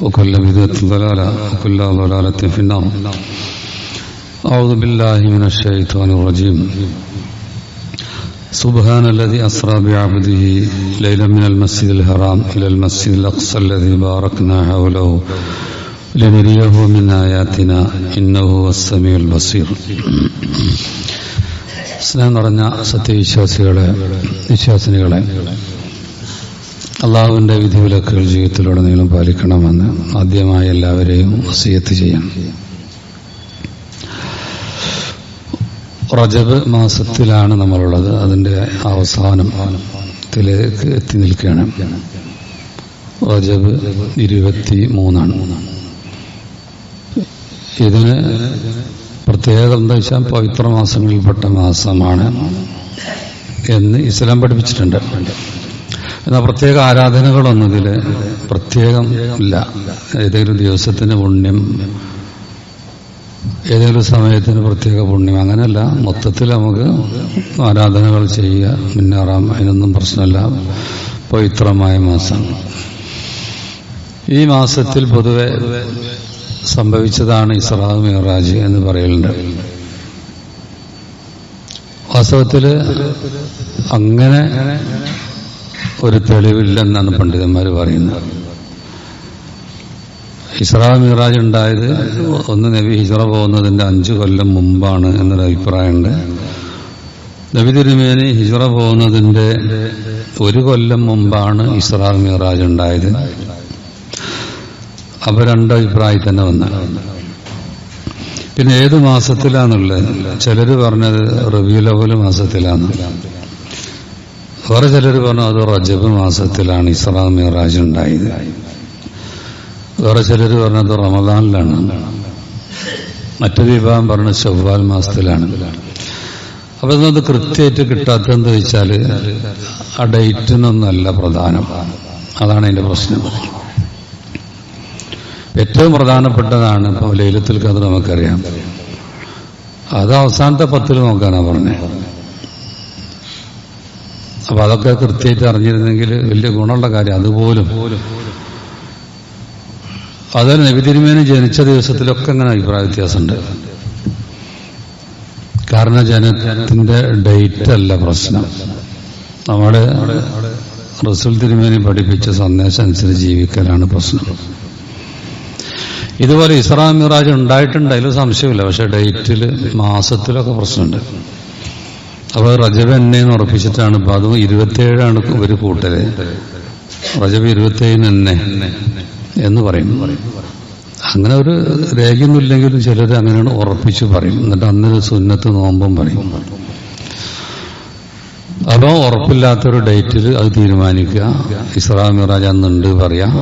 وكل بدعة ضلالة وكل ضلالة في النار أعوذ بالله من الشيطان الرجيم سبحان الذي أسرى بعبده ليلا من المسجد الحرام إلى المسجد الأقصى الذي باركنا حوله لنريه من آياتنا إنه هو السميع البصير സ്നേഹം നിറഞ്ഞ സത്യവിശ്വാസികളെ വിശ്വാസിനികളെ അള്ളാഹുവിന്റെ വിധിവിലക്കുകൾ ജീവിതത്തിലുടനീളം പാലിക്കണമെന്ന് ആദ്യമായി എല്ലാവരെയും വസീയത്ത് ചെയ്യണം റജബ് മാസത്തിലാണ് നമ്മളുള്ളത്. അതിന്റെ അവസാനം ത്തിലേക്ക് എത്തി നിൽക്കുകയാണ്. റജബ് ഇരുപത്തി മൂന്നാണ് ഇതിന് പ്രത്യേകത എന്താ വെച്ചാൽ പവിത്ര മാസങ്ങളിൽപ്പെട്ട മാസമാണ് എന്ന് ഇസ്ലാം പഠിപ്പിച്ചിട്ടുണ്ട്. എന്നാൽ പ്രത്യേക ആരാധനകളൊന്നും ഇതിൽ പ്രത്യേകം ഇല്ല. ഏതെങ്കിലും ദിവസത്തിന് പുണ്യം ഏതെങ്കിലും സമയത്തിന് പ്രത്യേക പുണ്യം അങ്ങനെയല്ല. മൊത്തത്തിൽ നമുക്ക് ആരാധനകൾ ചെയ്യുക. മുന്നേറാം അതിനൊന്നും പ്രശ്നമല്ല. പവിത്രമായ മാസം. ഈ മാസത്തിൽ പൊതുവെ സംഭവിച്ചതാണ് ഇസ്രാ മിറാജ് എന്ന് പറയലുണ്ട്. വാസ്തവത്തിൽ അങ്ങനെ ഒരു തെളിവില്ലെന്നാണ് പണ്ഡിതന്മാർ പറയുന്നത്. ഇസ്രാ മിറാജ് ഉണ്ടായത് ഒന്ന് നബി ഹിസ്ര പോകുന്നതിന്റെ അഞ്ചു കൊല്ലം മുമ്പാണ് എന്നൊരു അഭിപ്രായമുണ്ട്. നബി തിരുമേനി ഹിസ്ര പോകുന്നതിന്റെ ഒരു കൊല്ലം മുമ്പാണ് ഇസ്രാ മിറാജ് ഉണ്ടായത്. അപ്പൊ രണ്ടഭിപ്രായി തന്നെ വന്ന. പിന്നെ ഏത് മാസത്തിലാന്നുള്ളത്? ചിലര് പറഞ്ഞത് റബിയുലവൽ മാസത്തിലാണ്. വേറെ ചിലർ പറഞ്ഞു അത് റജബ് മാസത്തിലാണ് ഇസ്രാ മിറാജ് ഉണ്ടായത് വേറെ ചിലർ പറഞ്ഞത് റമദാനിലാണ്. മറ്റൊരു വിഭാഗം പറഞ്ഞ ചൊവ്വാൽ മാസത്തിലാണ്. അപ്പൊ ഇന്നത് കൃത്യമായിട്ട് കിട്ടാത്തെന്ന് വെച്ചാൽ ആ ഡേറ്റിനൊന്നല്ല പ്രധാനം. അതാണ് അതിന്റെ പ്രശ്നം. ഏറ്റവും പ്രധാനപ്പെട്ടതാണ് ഇപ്പോൾ ലൈലത്തിൽ കഥ നമുക്കറിയാം. അത് അവസാനത്തെ പത്തിൽ നോക്കാനാണ് പറഞ്ഞത് അപ്പൊ അതൊക്കെ കൃത്യമായിട്ട് അറിഞ്ഞിരുന്നെങ്കിൽ വലിയ ഗുണമുള്ള കാര്യം. അതുപോലും. അതുപോലെ നബിതിരുമേന് ജനിച്ച ദിവസത്തിലൊക്കെ അങ്ങനെ അഭിപ്രായ വ്യത്യാസമുണ്ട്. കാരണം ജനത്തിന്റെ ഡേറ്റ് അല്ല പ്രശ്നം. നമ്മുടെ റസൂൽ തിരുമേനി പഠിപ്പിച്ച സന്ദേശം അനുസരിച്ച് ജീവിക്കലാണ് പ്രശ്നം. ഇതുപോലെ ഇസ്രാ മിറാജ് ഉണ്ടായിട്ടുണ്ട് അതിൽ സംശയമില്ല. പക്ഷെ ഡേറ്റിൽ മാസത്തിലൊക്കെ പ്രശ്നമുണ്ട്. അപ്പോൾ റജബ് എന്നെന്ന് ഉറപ്പിച്ചിട്ടാണ്. ഇപ്പൊ അതും ഇരുപത്തിയേഴാണ് ഒരു കൂട്ടര് റജബ് ഇരുപത്തിയേഴിന് എന്നെ എന്ന് പറയും. അങ്ങനെ ഒരു രേഖയൊന്നുമില്ലെങ്കിലും ചിലർ അങ്ങനെയാണ് ഉറപ്പിച്ച് പറയും. എന്നിട്ട് അന്നൊരു സുന്നത്ത് നോമ്പും പറയും. അപ്പോൾ ഉറപ്പില്ലാത്തൊരു ഡേറ്റിൽ അത് തീരുമാനിക്കുക. ഇസ്രാ മിറാജ് അന്നുണ്ട് പറയാം.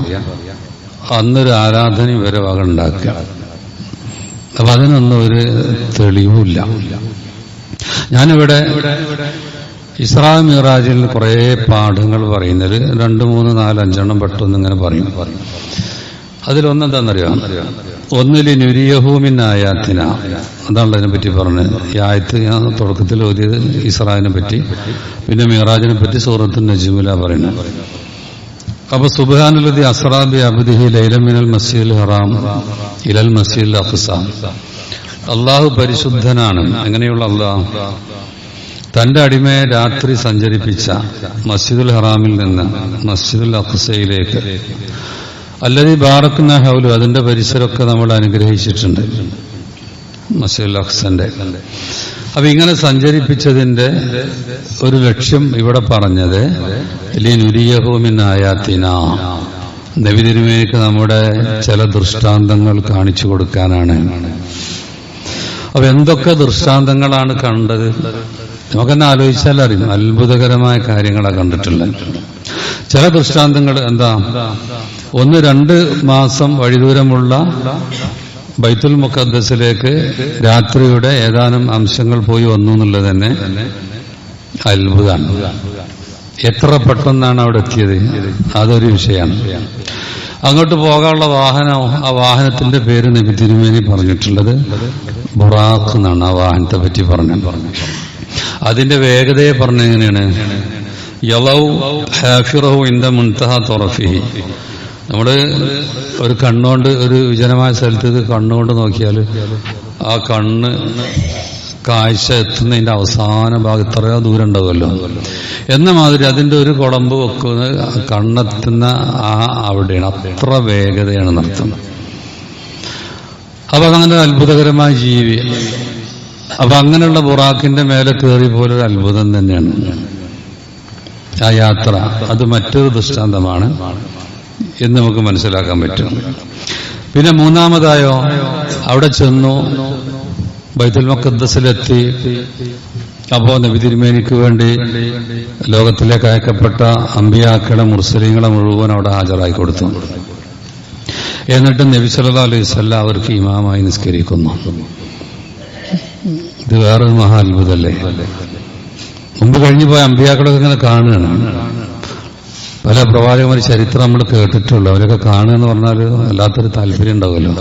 അന്നൊരു ആരാധന ഇവരെ വക ഉണ്ടാക്കുക. അപ്പൊ അതിനൊന്നും ഒരു തെളിവുമില്ല. ഞാനിവിടെ ഇസ്രാ മിറാജിൽ കുറെ പാഠങ്ങൾ പറയുന്നത്. രണ്ട് മൂന്ന് നാല് അഞ്ചെണ്ണം പെട്ടെന്ന് ഇങ്ങനെ പറയും. അതിലൊന്നെന്താണെന്നറിയാം ഒന്നിൽ നുരിയഹൂമിൻ ആയാത്തിന. അതാണല്ലോ അതിനെ പറ്റി പറഞ്ഞത്. ഈ ആയത്ത് ഞാൻ തുടക്കത്തിൽ ഓതിയത് ഇസ്രായിനെ പറ്റി. പിന്നെ മിറാജിനെ പറ്റി സൂറത്ത് നജീമില പറയുന്നത്. അപ്പൊ സുബാനുലതി അസ്രാബി അബ്ദിഹി ലൈലമിനൽ മസീൽ ഹറാം ഇലൽ മസീൽ അഖ്സ. അള്ളാഹു പരിശുദ്ധനാണ്. എങ്ങനെയുള്ള അള്ളാഹ്? തന്റെ അടിമയെ രാത്രി സഞ്ചരിപ്പിച്ച മസ്ജിദുൽ ഹറാമിൽ നിന്ന് മസ്ജിദുൽ അഖ്സയിലേക്ക്. അല്ലതി ബാറക്കുന്ന ഹൗലു അതിന്റെ പരിസരമൊക്കെ നമ്മൾ അനുഗ്രഹിച്ചിട്ടുണ്ട്. മസ്ജിദുൽ അഖ്സന്റെ. അപ്പൊ ഇങ്ങനെ സഞ്ചരിപ്പിച്ചതിന്റെ ഒരു ലക്ഷ്യം ഇവിടെ പറഞ്ഞത് ലിനുരിയഹോമിനായാത്തിന നബി നമ്മുടെ ചില ദൃഷ്ടാന്തങ്ങൾ കാണിച്ചു കൊടുക്കാനാണ്. അപ്പൊ എന്തൊക്കെ ദൃഷ്ടാന്തങ്ങളാണ് കണ്ടത്? നമുക്കെന്നെ ആലോചിച്ചാൽ അറിയും. അത്ഭുതകരമായ കാര്യങ്ങളാണ് കണ്ടിട്ടുള്ളത്. ചില ദൃഷ്ടാന്തങ്ങൾ എന്താ? ഒന്ന് രണ്ട് മാസം വഴിദൂരമുള്ള ബൈത്തുൽ മുഖദ്ദസിലേക്ക് രാത്രിയുടെ ഏതാനും അംശങ്ങൾ പോയി വന്നു എന്നുള്ളത് തന്നെ അത്ഭുതമാണ്. എത്ര പെട്ടെന്നാണ് അവിടെ എത്തിയത്? അതൊരു വിഷയമാണ്. അങ്ങോട്ട് പോകാനുള്ള വാഹനം ആ വാഹനത്തിന്റെ പേര് നബി തിരുമേനി പറഞ്ഞിട്ടുള്ളത്. ബുറാഖ് എന്നാണ് ആ വാഹനത്തെ പറ്റി പറഞ്ഞു അതിന്റെ വേഗതയെ പറഞ്ഞെങ്ങനെയാണ് യലൗ ഹാഫിറഹു ഇന്ത മുൻതഹ തുറഫിഹി. നമ്മൾ ഒരു കണ്ണുകൊണ്ട് ഒരു വിജനമായ സ്ഥലത്ത് കണ്ണുകൊണ്ട് നോക്കിയാൽ ആ കണ്ണ് കാഴ്ച എത്തുന്നതിന്റെ അവസാന ഭാഗം ഇത്രയോ ദൂരം ഉണ്ടാവുമല്ലോ എന്ന മാതിരി അതിന്റെ ഒരു കുളമ്പ് വെക്കുന്നത് കണ്ണെത്തുന്ന ആ അവിടെയാണ്. അത്ര വേഗതയാണ് നടത്തുന്നത്. അപ്പൊ അങ്ങനെ അത്ഭുതകരമായ ജീവി. അപ്പൊ അങ്ങനെയുള്ള ബുറാക്കിന്റെ മേലെ കയറി പോലൊരു അത്ഭുതം തന്നെയാണ്. ആ യാത്ര. അത് മറ്റൊരു ദൃഷ്ടാന്തമാണ് എന്ന് നമുക്ക് മനസ്സിലാക്കാൻ പറ്റും. പിന്നെ മൂന്നാമതായോ? അവിടെ ചെന്നു. ബൈത്തുൽ മക്കദ്സിലെത്തി അപ്പോ നബിതിരുമേനിക്ക് വേണ്ടി ലോകത്തിലേക്ക് അയക്കപ്പെട്ട അമ്പിയാക്കളെ മുസ്ലിങ്ങളെ മുഴുവൻ അവിടെ ഹാജരായി കൊടുത്തു. എന്നിട്ട് നബി സല്ലാ അലൈഹി സ്വല്ല അവർക്ക് ഇമാമായി നിസ്കരിക്കുന്നു. ഇത് വേറൊരു മഹാ അത്ഭുതല്ലേ മുമ്പ് കഴിഞ്ഞു പോയ അമ്പിയാക്കളൊക്കെ ഇങ്ങനെ കാണുകയാണ്. പല പ്രവാചകന്മാർ ചരിത്രം നമ്മൾ കേട്ടിട്ടുള്ളൂ. അവരൊക്കെ കാണുക എന്ന് പറഞ്ഞാൽ വല്ലാത്തൊരു താല്പര്യം ഉണ്ടാവുമല്ലോ.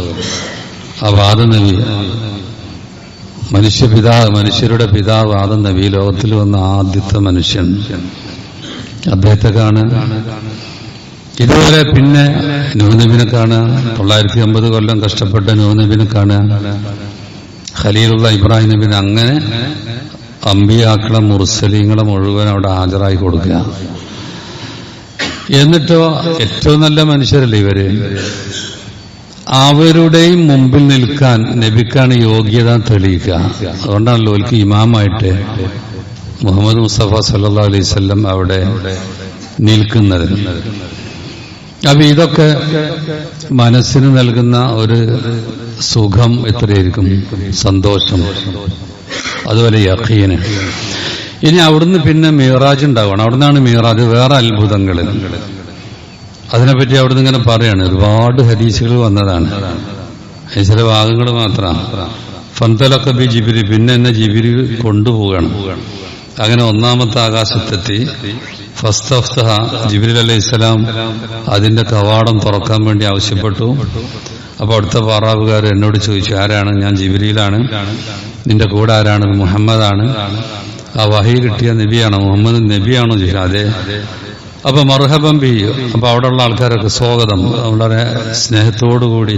ആ വാദം നബി മനുഷ്യ പിതാവ് മനുഷ്യരുടെ പിതാവ് ആദം നബി ലോകത്തിൽ വന്ന ആദ്യത്തെ മനുഷ്യൻ. അദ്ദേഹത്തെ കാണുക ഇതുപോലെ പിന്നെ നൂനബിനെ കാണുക തൊള്ളായിരത്തി അമ്പത് കൊല്ലം കഷ്ടപ്പെട്ട നൂനബിനെ കാണുക ഖലീലുള്ള ഇബ്രാഹിം നബിനെ അങ്ങനെ അമ്പിയാക്കളെ മുർസലീങ്ങളെ മുഴുവൻ അവിടെ ഹാജരായി കൊടുക്കുക. എന്നിട്ടോ ഏറ്റവും നല്ല മനുഷ്യരല്ലേ ഇവർ? അവരുടെയും മുമ്പിൽ നിൽക്കാൻ നബിക്കാണ് യോഗ്യത തെളിയിക്കുക. അതുകൊണ്ടാണല്ലോ ഓൽക്ക് ഇമാമായിട്ട് മുഹമ്മദ് മുസ്തഫ സല്ലാ അലൈവല്ലം അവിടെ നിൽക്കുന്നത്. അപ്പൊ ഇതൊക്കെ മനസ്സിന് നൽകുന്ന ഒരു സുഖം എത്രയായിരിക്കും? സന്തോഷം. അതുപോലെ യഖീന്. ഇനി അവിടുന്ന് പിന്നെ മീറാജ് ഉണ്ടാവണം. അവിടുന്നാണ് മീറാജ്. വേറെ അത്ഭുതങ്ങൾ അതിനെപ്പറ്റി അവിടുന്ന് ഇങ്ങനെ പറയാണ്. ഒരുപാട് ഹദീസുകൾ വന്നതാണ്. ചില ഭാഗങ്ങൾ മാത്രമാണ് ഫന്തലൊക്കെ ബി ജിബിരി പിന്നെ എന്നെ ജിബിരി കൊണ്ടുപോകണം അങ്ങനെ ഒന്നാമത്തെ ആകാശത്തെത്തി. ദഹ ജിബിരി അലൈഹി ഇസ്ലാം അതിന്റെ കവാടം തുറക്കാൻ വേണ്ടി ആവശ്യപ്പെട്ടു. അപ്പൊ അടുത്ത പാറാവുകാർ എന്നോട് ചോദിച്ചു ആരാണ്? ഞാൻ ജിബിരിയിലാണ്. നിന്റെ കൂടെ ആരാണ്? മുഹമ്മദാണ്. ആ വഹി കിട്ടിയ നബിയാണോ? മുഹമ്മദ് നബിയാണോ? ചോദിച്ചു അതെ. അപ്പൊ മർഹബം ബി അപ്പൊ അവിടെയുള്ള ആൾക്കാരൊക്കെ സ്വാഗതം. വളരെ സ്നേഹത്തോടുകൂടി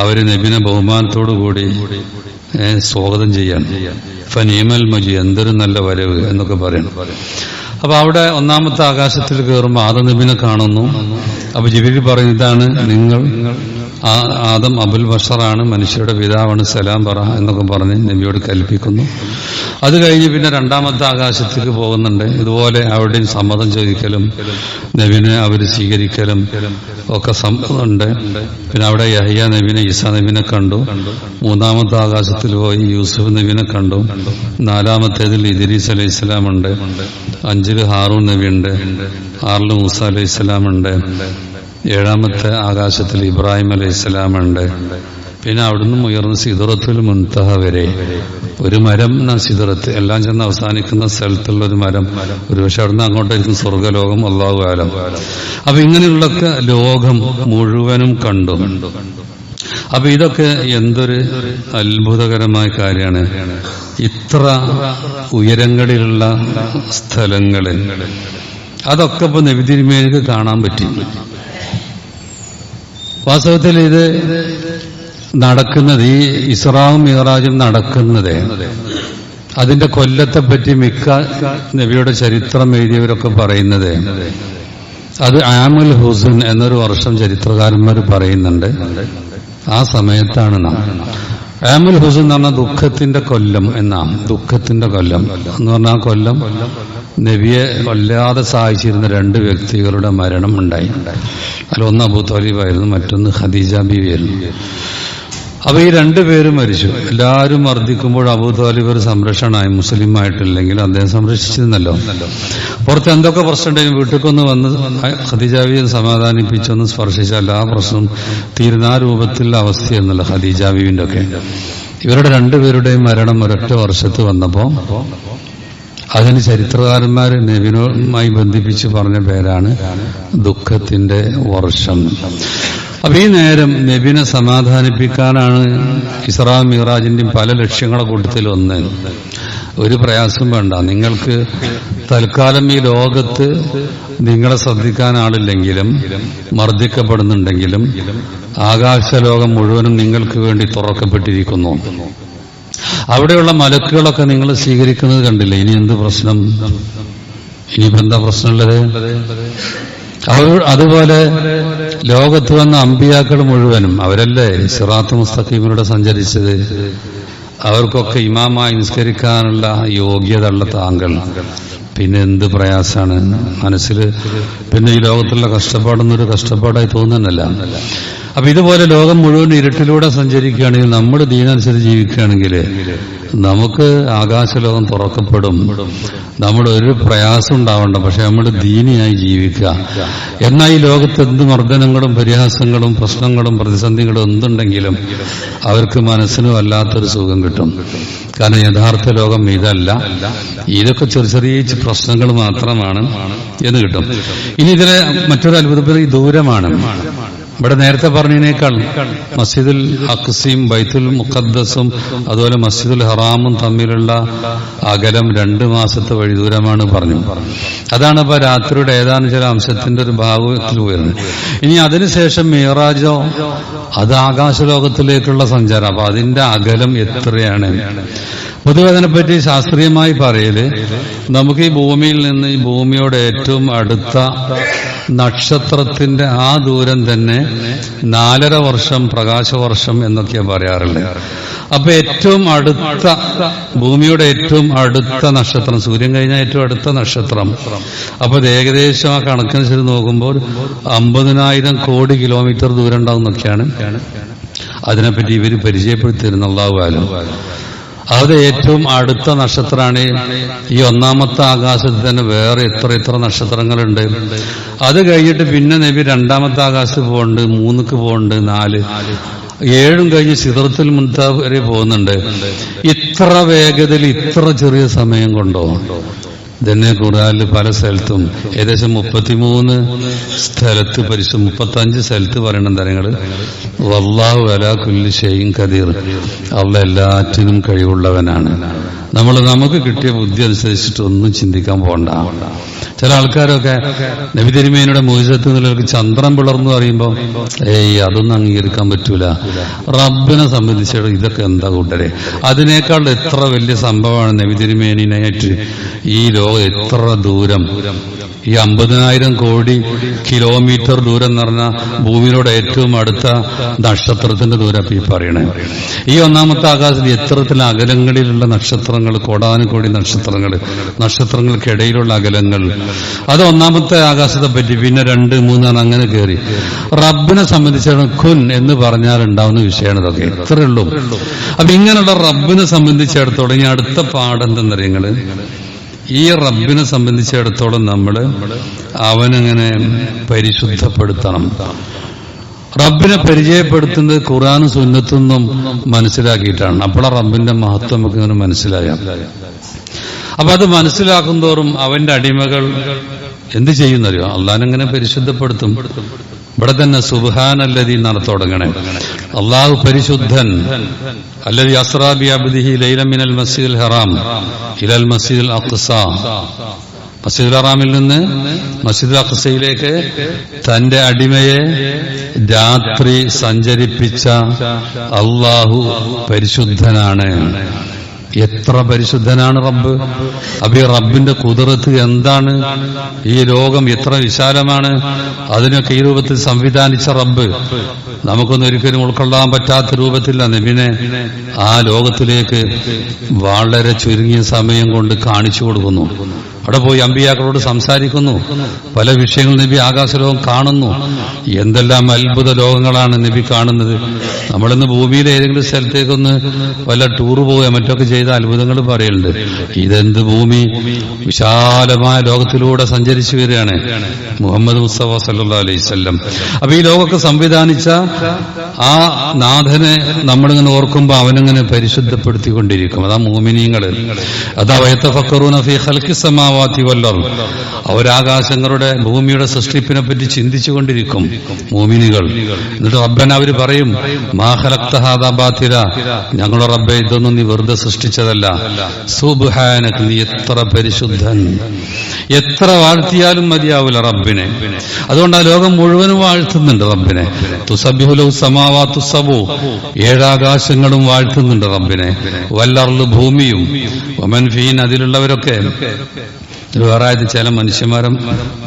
അവർ നബിനെ ബഹുമാനത്തോടുകൂടി കൂടി സ്വാഗതം ചെയ്യാൻ. ഫനീമൽ മജി എന്തൊരു നല്ല വരവ് എന്നൊക്കെ പറയണം. അപ്പൊ അവിടെ ഒന്നാമത്തെ ആകാശത്തിൽ കയറുമ്പോൾ ആദ നബിനെ കാണുന്നു. അപ്പൊ ജിബിരി പറയുന്നു ഇതാണ് നിങ്ങൾ ആദം അബുൽ ബഷറാണ് മനുഷ്യരുടെ പിതാവാണ് സലാം പറ എന്നൊക്കെ പറഞ്ഞ് നബിയോട് കൽപ്പിക്കുന്നു. അത് കഴിഞ്ഞ് പിന്നെ രണ്ടാമത്തെ ആകാശത്തേക്ക് പോകുന്നുണ്ട്. ഇതുപോലെ അവിടെയും സമ്മതം ചോദിക്കലും നബിനെ അവർ സ്വീകരിക്കലും ഒക്കെ സമ്മതമുണ്ട് പിന്നെ അവിടെ യഹ്യ നബിനെ ഈസാ നബിനെ കണ്ടു. മൂന്നാമത്തെ ആകാശത്തിൽ പോയി യൂസുഫ് നബിനെ കണ്ടു. നാലാമത്തേതിൽ ഇദ്രീസ് അലൈഹി ഇസ്ലാം ഉണ്ട് അഞ്ചിൽ ഹാറൂൺ നബി ഉണ്ട് ആറിൽ മൂസ അലൈഹി ഇസ്ലാം ഉണ്ട് ഏഴാമത്തെ ആകാശത്തിൽ ഇബ്രാഹിം അലൈഹി ഇസ്ലാമുണ്ട് പിന്നെ അവിടുന്ന് ഉയർന്ന് സിദറത്തുൽ മുൻതഹ വരെ. ഒരു മരം എന്നാ സിദറത്ത്. എല്ലാം ചെന്ന് അവസാനിക്കുന്ന സ്ഥലത്തുള്ള ഒരു മരം. ഒരുപക്ഷെ അവിടുന്ന് അങ്ങോട്ടായിരിക്കും സ്വർഗലോകം അള്ളാഹു ആലം. അപ്പൊ ഇങ്ങനെയുള്ള ലോകം മുഴുവനും കണ്ടു. അപ്പൊ ഇതൊക്കെ എന്തൊരു അത്ഭുതകരമായ കാര്യമാണ്. ഇത്ര ഉയരങ്ങളിലുള്ള സ്ഥലങ്ങളിൽ അതൊക്കെ ഇപ്പൊ നബിതിരുമേനിക്ക് കാണാൻ പറ്റി. വാസ്തവത്തിൽ ഇത് നടക്കുന്നത് ഈ ഇസ്രാവും മിഹറാജും നടക്കുന്നത്. അതിന്റെ കൊല്ലത്തെ പറ്റി മിക്ക നബിയുടെ ചരിത്രം എഴുതിയവരൊക്കെ പറയുന്നത്. അത് ആമുൽ ഹുസൻ എന്നൊരു വർഷം ചരിത്രകാരന്മാർ പറയുന്നുണ്ട്. ആ സമയത്താണ് നാം. ആമുൽ ഹുസൻ എന്ന് പറഞ്ഞാൽ ദുഃഖത്തിന്റെ കൊല്ലം എന്നാണ്. ദുഃഖത്തിന്റെ കൊല്ലം എന്ന് പറഞ്ഞാൽ ആ കൊല്ലം നബിയെ കൊല്ലാതെ സഹായിച്ചിരുന്ന രണ്ട് വ്യക്തികളുടെ മരണം ഉണ്ടായി. അതിൽ ഒന്ന് അബൂ താലിബായിരുന്നു മറ്റൊന്ന് ഖദീജ ബീവിയായിരുന്നു. അപ്പൊ ഈ രണ്ടുപേരും മരിച്ചു. എല്ലാവരും മർദ്ദിക്കുമ്പോൾ അബൂ താലിബ് ഒരു സംരക്ഷണമായി മുസ്ലിം ആയിട്ടില്ലെങ്കിൽ അദ്ദേഹം സംരക്ഷിച്ചിരുന്നല്ലോ. പുറത്ത് എന്തൊക്കെ പ്രശ്നം ഉണ്ടെങ്കിലും വീട്ടിലേക്കൊന്ന് വന്ന് ഖദീജാവിയെ സമാധാനിപ്പിച്ചൊന്ന് സ്പർശിച്ചാൽ ആ പ്രശ്നം തീരുന്ന ആ രൂപത്തിലുള്ള അവസ്ഥയെന്നല്ല ഖദീജാബിന്റെ ഒക്കെ ഇവരുടെ രണ്ടുപേരുടെയും മരണം ഒരൊറ്റ വർഷത്ത് വന്നപ്പോ അതിന് ചരിത്രകാരന്മാർ നബിനുമായി ബന്ധിപ്പിച്ച് പറഞ്ഞ പേരാണ് ദുഃഖത്തിന്റെ വർഷം. അപ്പൊ ഈ നേരം നബിനെ സമാധാനിപ്പിക്കാനാണ് ഇസ്രാ മിറാജിന്റെയും പല ലക്ഷ്യങ്ങളെ കൂട്ടത്തിൽ ഒന്ന്. ഒരു പ്രയാസം വേണ്ട. നിങ്ങൾക്ക് തൽക്കാലം ഈ ലോകത്ത് നിങ്ങളെ ശ്രദ്ധിക്കാൻ ആളില്ലെങ്കിലും മർദ്ദിക്കപ്പെടുന്നുണ്ടെങ്കിലും ആകാശലോകം മുഴുവനും നിങ്ങൾക്ക് വേണ്ടി തുറക്കപ്പെട്ടിരിക്കുന്നു. അവിടെയുള്ള മലക്കുകളൊക്കെ നിങ്ങൾ സ്വീകരിക്കുന്നത് കണ്ടില്ലേ? ഇനി എന്ത് പ്രശ്നം? ഇനിയിപ്പോ എന്താ പ്രശ്നമുള്ളത്? അതുപോലെ ലോകത്ത് വന്ന അമ്പിയാക്കൾ മുഴുവനും അവരല്ലേ സിറാത്ത് മുസ്തഖീമിലൂടെ സഞ്ചരിച്ചത്? അവർക്കൊക്കെ ഇമാമായി നിസ്കരിക്കാനുള്ള യോഗ്യത ഉള്ള താങ്കൾ. പിന്നെ എന്ത് പ്രയാസമാണ് മനസ്സിൽ പിന്നെ ഈ ലോകത്തുള്ള കഷ്ടപ്പാടൊന്നും ഒരു കഷ്ടപ്പാടായി തോന്നുന്നില്ല അപ്പൊ ഇതുപോലെ ലോകം മുഴുവൻ ഇരുട്ടിലൂടെ സഞ്ചരിക്കുകയാണെങ്കിൽ നമ്മൾ ദീനനുസരിച്ച് ജീവിക്കുകയാണെങ്കിൽ നമുക്ക് ആകാശലോകം തുറക്കപ്പെടും. നമ്മുടെ ഒരു പ്രയാസം ഉണ്ടാവണ്ട. പക്ഷെ നമ്മൾ ദീനിയായി ജീവിക്കുക. എന്നാൽ ഈ ലോകത്ത് എന്ത് മർദ്ദനങ്ങളും പരിഹാസങ്ങളും പ്രശ്നങ്ങളും പ്രതിസന്ധികളും എന്തുണ്ടെങ്കിലും അവർക്ക് മനസ്സിന് വല്ലാത്തൊരു സുഖം കിട്ടും. കാരണം യഥാർത്ഥ ലോകം ഇതല്ല. ഇതൊക്കെ ചെറിയ ചെറിയ പ്രശ്നങ്ങൾ മാത്രമാണ് എന്ന് കിട്ടും. ഇനി ഇതിലെ മറ്റൊരു അത്ഭുതപ്പെടുന്ന ദൂരമാണ്. ഇവിടെ നേരത്തെ പറഞ്ഞതിനേക്കാൾ മസ്ജിദുൽ അക്സിയും ബൈത്തുൽ മുഖദ്ദസും അതുപോലെ മസ്ജിദുൽ ഹറാമും തമ്മിലുള്ള അകലം രണ്ട് മാസത്തെ വഴി ദൂരമാണ് പറഞ്ഞു അതാണ് ഇപ്പൊ രാത്രിയുടെ ഏതാനും ചില അംശത്തിന്റെ ഒരു ഭാഗത്തിൽ ഉയർന്നത്. ഇനി അതിനുശേഷം മീറാജോ അത് ആകാശലോകത്തിലേക്കുള്ള സഞ്ചാരം. അപ്പൊ അതിന്റെ അകലം എത്രയാണ്? പൊതുവെ അതിനെപ്പറ്റി ശാസ്ത്രീയമായി പറയൽ നമുക്ക് ഈ ഭൂമിയിൽ നിന്ന് ഈ ഭൂമിയോട് ഏറ്റവും അടുത്ത നക്ഷത്രത്തിന്റെ ആ ദൂരം തന്നെ നാലര വർഷം പ്രകാശവർഷം എന്നൊക്കെ പറയാറില്ല അപ്പൊ ഏറ്റവും അടുത്ത ഭൂമിയുടെ ഏറ്റവും അടുത്ത നക്ഷത്രം സൂര്യൻ കഴിഞ്ഞ ഏറ്റവും അടുത്ത നക്ഷത്രം. അപ്പൊ ഏകദേശം ആ കണക്കനുസരിച്ച് നോക്കുമ്പോൾ അമ്പതിനായിരം കോടി കിലോമീറ്റർ ദൂരം ഉണ്ടാവും എന്നൊക്കെയാണ്. അതിനെപ്പറ്റി ഇവർ പരിചയപ്പെടുത്തിയിരുന്ന അള്ളാഹുവാലും അത് ഏറ്റവും അടുത്ത നക്ഷത്രമാണ്. ഈ ഒന്നാമത്തെ ആകാശത്തിൽ തന്നെ വേറെ എത്ര എത്ര നക്ഷത്രങ്ങളുണ്ട്. അത് കഴിഞ്ഞിട്ട് പിന്നെ നബി രണ്ടാമത്തെ ആകാശത്ത് പോകുന്നുണ്ട് മൂന്നുക്ക് പോകുന്നുണ്ട് നാല്. ഏഴും കഴിഞ്ഞ് സിതറത്തിൽ മുൻത വരെ പോകുന്നുണ്ട്. ഇത്ര വേഗതയിൽ ഇത്ര ചെറിയ സമയം കൊണ്ടോ? ഇതന്നെ ഖുർആാനിൽ പല സ്ഥലത്തും. ഏകദേശം മുപ്പത്തിമൂന്ന് സ്ഥലത്ത് പരിശു മുപ്പത്തഞ്ച് സ്ഥലത്ത് പറയണം തരങ്ങൾ വല്ലാഹു അലാ കുല്ലി ഷെയ്യും കദീർ അള്ള എല്ലാറ്റിനും കഴിവുള്ളവനാണ്. നമ്മൾ നമുക്ക് കിട്ടിയ ബുദ്ധി അനുസരിച്ചിട്ട് ഒന്നും ചിന്തിക്കാൻ പോണ്ട. ചില ആൾക്കാരൊക്കെ നബി തിരുമേനിയുടെ മോചിതത്തിൽ നിലർക്ക് ചന്ദ്രൻ പിളർന്നു പറയുമ്പോൾ ഏയ് അതൊന്നും അംഗീകരിക്കാൻ പറ്റൂല. റബ്ബിനെ സംബന്ധിച്ചിടത്തോളം ഇതൊക്കെ എന്താ കൂട്ടരെ? അതിനേക്കാൾ എത്ര വലിയ സംഭവമാണ് നബി തിരുമേനിനായിട്ട് ഈ ലോകം എത്ര ദൂരം ഈ അമ്പതിനായിരം കോടി കിലോമീറ്റർ ദൂരം എന്ന് പറഞ്ഞ ഭൂമിയിലൂടെ ഏറ്റവും അടുത്ത നക്ഷത്രത്തിന്റെ ദൂരം ഈ പറയണേ. ഈ ഒന്നാമത്തെ ആകാശത്തിൽ എത്രത്തിൽ അകലങ്ങളിലുള്ള നക്ഷത്രങ്ങൾ കോടാനുകോടി നക്ഷത്രങ്ങൾ നക്ഷത്രങ്ങൾക്കിടയിലുള്ള അകലങ്ങൾ. അത് ഒന്നാമത്തെ ആകാശത്തെ പറ്റി പിന്നെ രണ്ട് മൂന്നാണ് അങ്ങനെ കയറി റബ്ബിനെ സംബന്ധിച്ചിടത്തോളം ഖുൻ എന്ന് പറഞ്ഞാൽ ഉണ്ടാവുന്ന വിഷയമാണ് ഇതൊക്കെ. ഇത്രയുള്ളൂ അപ്പൊ ഇങ്ങനെയുള്ള റബ്ബിനെ സംബന്ധിച്ചിടത്തോളം ഇനി അടുത്ത പാഠം എന്തെന്നറിയങ്ങൾ ഈ റബ്ബിനെ സംബന്ധിച്ചിടത്തോളം നമ്മൾ അവനങ്ങനെ പരിശുദ്ധപ്പെടുത്തണം. റബ്ബിനെ പരിചയപ്പെടുത്തുന്നത് ഖുറാനും സുന്നത്തൊന്നും മനസ്സിലാക്കിയിട്ടാണ്. അപ്പോഴാ റബ്ബിന്റെ മഹത്വം നമുക്ക് ഇങ്ങനെ മനസ്സിലായാം. അപ്പൊ അത് മനസ്സിലാക്കുന്തോറും അവന്റെ അടിമകൾ എന്ത് ചെയ്യുന്നറിയോ? അള്ളാഹിനെങ്ങനെ പരിശുദ്ധപ്പെടുത്തും. ഇവിടെ തന്നെ സുബാനല്ലതി എന്നാണ് തുടങ്ങണേ. അള്ളാഹു പരിശുദ്ധൻ അല്ലതി അസ്രാബി അബ്ദിഹി ലൈലമിനൽ മസ്ജിദുൽ ഹറാം ഇലൽ മസ്ജിദുൽ അഖ്സ. മസ്ജിദുൽ ഹറാമിൽ നിന്ന് മസ്ജിദുൽ അഖ്സയിലേക്ക് തന്റെ അടിമയെ രാത്രി സഞ്ചരിപ്പിച്ച അള്ളാഹു പരിശുദ്ധനാണ്. എത്ര പരിശുദ്ധനാണ് റബ്ബ്? അപ്പൊ ഈ റബ്ബിന്റെ കുതിരത്ത് എന്താണ്? ഈ ലോകം എത്ര വിശാലമാണ്? അതിനൊക്കെ ഈ രൂപത്തിൽ സംവിധാനിച്ച റബ്ബ്. നമുക്കൊന്നും ഒരിക്കലും ഉൾക്കൊള്ളാൻ പറ്റാത്ത രൂപത്തില്ല നബിനെ ആ ലോകത്തിലേക്ക് വളരെ ചുരുങ്ങിയ സമയം കൊണ്ട് കാണിച്ചു കൊടുക്കുന്നു. അവിടെ പോയി അമ്പിയാക്കളോട് സംസാരിക്കുന്നു. പല വിഷയങ്ങൾ നബി ആകാശലോകം കാണുന്നു. എന്തെല്ലാം അത്ഭുത ലോകങ്ങളാണ് നബി കാണുന്നത്. നമ്മളിന്ന് ഭൂമിയിലെ ഏതെങ്കിലും സ്ഥലത്തേക്കൊന്ന് വല്ല ടൂർ പോവുക മറ്റൊക്കെ ചെയ്ത അത്ഭുതങ്ങൾ പറയുന്നുണ്ട് ഇതെന്ത് ഭൂമി? വിശാലമായ ലോകത്തിലൂടെ സഞ്ചരിച്ചു വരികയാണ് മുഹമ്മദ് മുസ്തഫ സല്ലാ അലൈഹി സ്വല്ലം അപ്പൊ ഈ ലോകമൊക്കെ സംവിധാനിച്ച ആ നാഥനെ നമ്മളിങ്ങനെ ഓർക്കുമ്പോൾ അവനിങ്ങനെ പരിശുദ്ധപ്പെടുത്തിക്കൊണ്ടിരിക്കും. അതാ മോമിനിയങ്ങൾ അതാ വയത്തഫക്കറൂന ഹൽക്കി ഖൽഖി സമാവാതി വല്ലർ അവരാകാശങ്ങളുടെ ഭൂമിയുടെ സൃഷ്ടിപ്പിനെ പറ്റി ചിന്തിച്ചു കൊണ്ടിരിക്കും മോമിനികൾ. എന്നിട്ട് റബ്ബൻ അവർ പറയും മാ ഖലക്തഹാദാബാത്തിര ഞങ്ങളുടെ റബ്ബെ ഇതൊന്നും നീ വെറുതെ സൃഷ്ടിച്ചതല്ല. സുബ്ഹാനക് നീ എത്ര പരിശുദ്ധൻ. എത്ര വാഴ്ത്തിയാലും മതിയാവില്ല റബ്ബിനെ. അതുകൊണ്ട് ആ ലോകം മുഴുവനും വാഴ്ത്തുന്നുണ്ട് റബ്ബിനെ. തുസബിഹുലു സമാവാ തുസബു ഏഴാകാശങ്ങളും വാഴ്ത്തുന്നുണ്ട് റബ്ബിനെ. വല്ലർൽ ഭൂമിയും. ഒമൻ ഫീൻ അതിലുള്ളവരൊക്കെ. വേറെ ആയത് ചില മനുഷ്യന്മാരും